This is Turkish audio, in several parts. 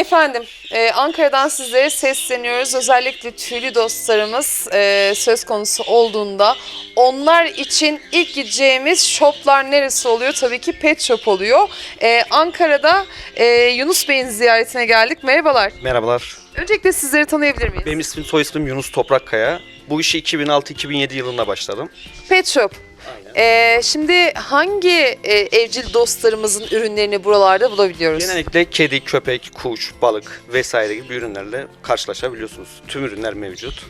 Efendim, e, Ankara'dan sizlere sesleniyoruz. Özellikle tüylü dostlarımız e, söz konusu olduğunda onlar için ilk gideceğimiz shoplar neresi oluyor? Tabii ki Pet Shop oluyor. E, Ankara'da e, Yunus Bey'in ziyaretine geldik. Merhabalar. Merhabalar. Öncelikle sizleri tanıyabilir miyiz? Benim ismim soy ismim Yunus Toprakkaya. Bu işi 2006-2007 yılında başladım. Pet Shop. E, şimdi hangi e, evcil dostlarımızın ürünlerini buralarda bulabiliyoruz? Genellikle kedi, köpek, kuş, balık vesaire gibi ürünlerle karşılaşabiliyorsunuz. Tüm ürünler mevcut.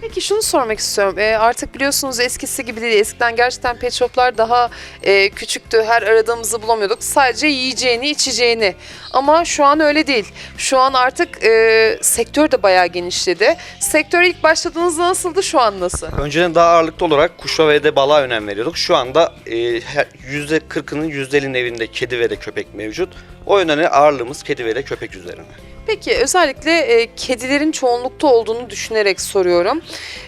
Peki şunu sormak istiyorum. Ee, artık biliyorsunuz eskisi gibi değil. Eskiden gerçekten pet shoplar daha e, küçüktü. Her aradığımızı bulamıyorduk. Sadece yiyeceğini, içeceğini. Ama şu an öyle değil. Şu an artık e, sektör de bayağı genişledi. Sektör ilk başladığınızda nasıldı, şu an nasıl? Önceden daha ağırlıklı olarak kuşa ve de balığa önem veriyorduk. Şu anda e, her- %40'ının %50'nin evinde kedi ve de köpek mevcut. O yönden ağırlığımız kedi ve de köpek üzerine. Peki özellikle e, kedilerin çoğunlukta olduğunu düşünerek soruyorum.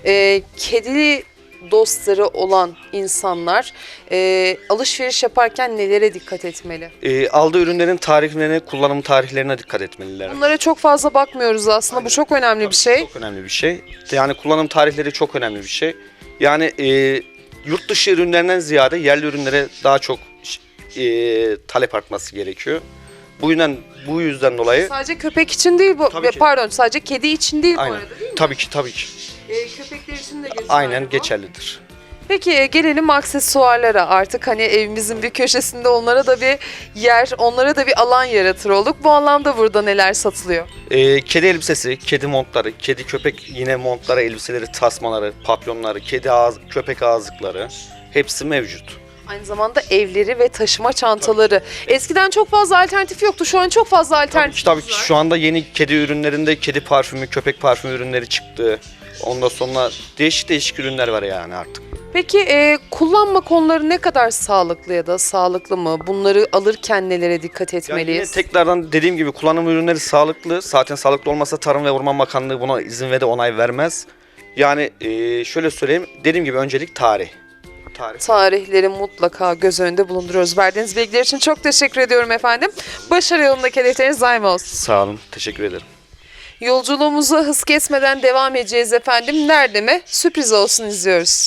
E, kedili dostları olan insanlar e, alışveriş yaparken nelere dikkat etmeli? E, aldığı ürünlerin tarihlerine, kullanım tarihlerine dikkat etmeliler. Bunlara çok fazla bakmıyoruz aslında. Bu çok önemli bir şey. Çok önemli bir şey. Yani kullanım tarihleri çok önemli bir şey. Yani e, yurt dışı ürünlerinden ziyade yerli ürünlere daha çok e, talep artması gerekiyor. Bu yüzden bu yüzden dolayı Sadece köpek için değil bu. Tabii ki. Pardon, sadece kedi için değil aynen. bu arada değil mi? Tabii ki tabii ki. Ee, köpekler için de geçerli. Aynen bu. geçerlidir. Peki e, gelelim aksesuarlara. Artık hani evimizin bir köşesinde onlara da bir yer, onlara da bir alan yaratır olduk. Bu anlamda burada neler satılıyor? E, kedi elbisesi, kedi montları, kedi köpek yine montları, elbiseleri, tasmaları, papyonları, kedi ağız, köpek ağızlıkları hepsi mevcut. Aynı zamanda evleri ve taşıma çantaları. Eskiden çok fazla alternatif yoktu. Şu an çok fazla Tabii alternatif ki, tabii ki şu anda yeni kedi ürünlerinde kedi parfümü, köpek parfümü ürünleri çıktı. Ondan sonra değişik değişik ürünler var yani artık. Peki e, kullanma konuları ne kadar sağlıklı ya da sağlıklı mı? Bunları alırken nelere dikkat Yani yine etmeliyiz? tekrardan dediğim gibi kullanım ürünleri sağlıklı. Zaten sağlıklı olmasa Tarım ve Orman Bakanlığı buna izin ve de onay vermez. Yani eee, şöyle söyleyeyim. Dediğim gibi öncelik tarih. Tarih. tarihleri mutlaka göz önünde bulunduruyoruz. Verdiğiniz bilgiler için çok teşekkür ediyorum efendim. Başarı yolundaki hedefleriniz daim olsun. Sağ olun. Teşekkür ederim. Yolculuğumuza hız kesmeden devam edeceğiz efendim. Nerede mi? Sürpriz olsun izliyoruz.